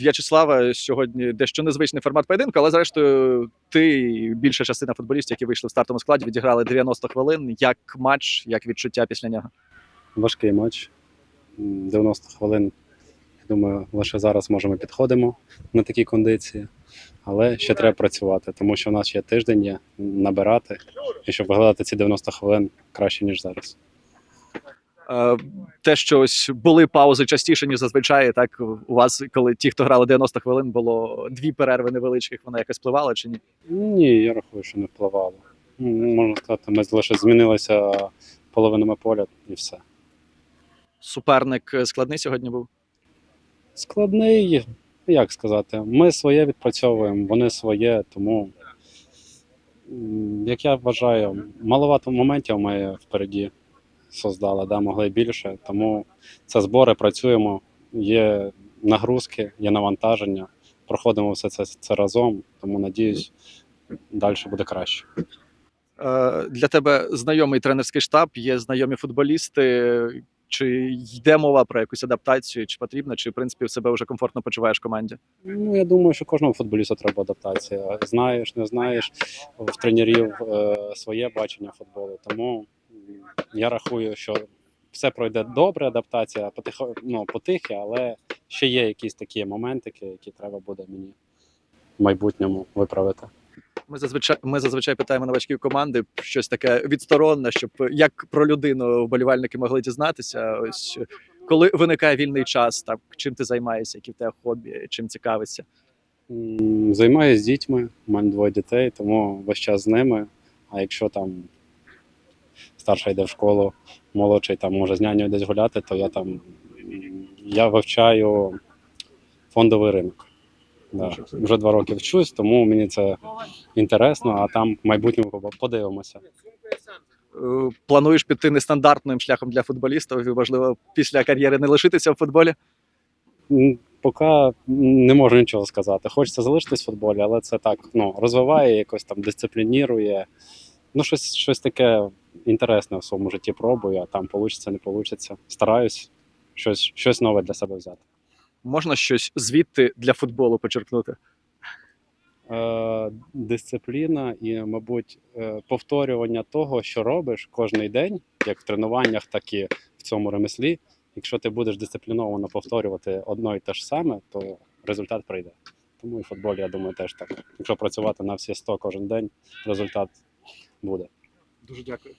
В'ячеслава сьогодні дещо незвичний формат поєдинку, але зрештою ти більша частина футболістів, які вийшли в стартовому складі, відіграли 90 хвилин. Як матч, як відчуття після нього? Важкий матч. 90 хвилин. Я думаю, лише зараз можемо підходимо на такі кондиції. Але ще треба працювати, тому що в нас ще тиждень є набирати, і щоб вигадати ці 90 хвилин краще, ніж зараз. Те, що ось були паузи частіше, ніж зазвичай, так у вас, коли ті, хто грали 90 хвилин, було дві перерви невеличких, вона якось впливала чи ні? Ні, я рахую, що не впливало. Можна сказати, ми лише змінилися половинами поля і все. Суперник е, складний сьогодні був. Складний, як сказати, ми своє відпрацьовуємо, вони своє, тому, як я вважаю, маловато моментів ми впереді создали, да, могли більше. Тому це збори, працюємо, є нагрузки, є навантаження, проходимо все це, це разом, тому надіюсь, далі буде краще. Е, Для тебе знайомий тренерський штаб, є знайомі футболісти. Чи йде мова про якусь адаптацію, чи потрібно, чи в принципі в себе вже комфортно почуваєш в команді? Ну, я думаю, що кожному футболісту треба адаптація. Знаєш, не знаєш, в тренерів е, своє бачення футболу. Тому я рахую, що все пройде добре, адаптація потихо, ну, потихе, але ще є якісь такі моментики, які треба буде мені в майбутньому виправити. Ми зазвичай ми зазвичай питаємо новачків команди щось таке відсторонне, щоб як про людину вболівальники могли дізнатися. Ось коли виникає вільний час, так чим ти займаєшся, які в тебе хобі, чим цікавишся. Займаюся з дітьми, у мене двоє дітей, тому весь час з ними. А якщо там старша йде в школу, молодший там може з нянею десь гуляти, то я там я вивчаю фондовий ринок. Да. Вже два роки вчусь, тому мені це інтересно, а там в майбутньому подивимося. Е, Плануєш піти нестандартним шляхом для футболіста? і, Важливо після кар'єри не лишитися в футболі. Поки не можу нічого сказати. Хочеться залишитись в футболі, але це так ну, розвиває, якось там дисциплінірує. Ну, щось, щось таке інтересне в своєму житті пробую, а там вийде, не вийде. Стараюсь щось, щось нове для себе взяти. Можна щось звідти для футболу почерпнути? Е, дисципліна і, мабуть, е, повторювання того, що робиш кожен день, як в тренуваннях, так і в цьому ремеслі. Якщо ти будеш дисципліновано повторювати одно і те ж саме, то результат прийде. Тому і в футболі, я думаю, теж так. Якщо працювати на всі 100 кожен день, результат буде. Дуже дякую.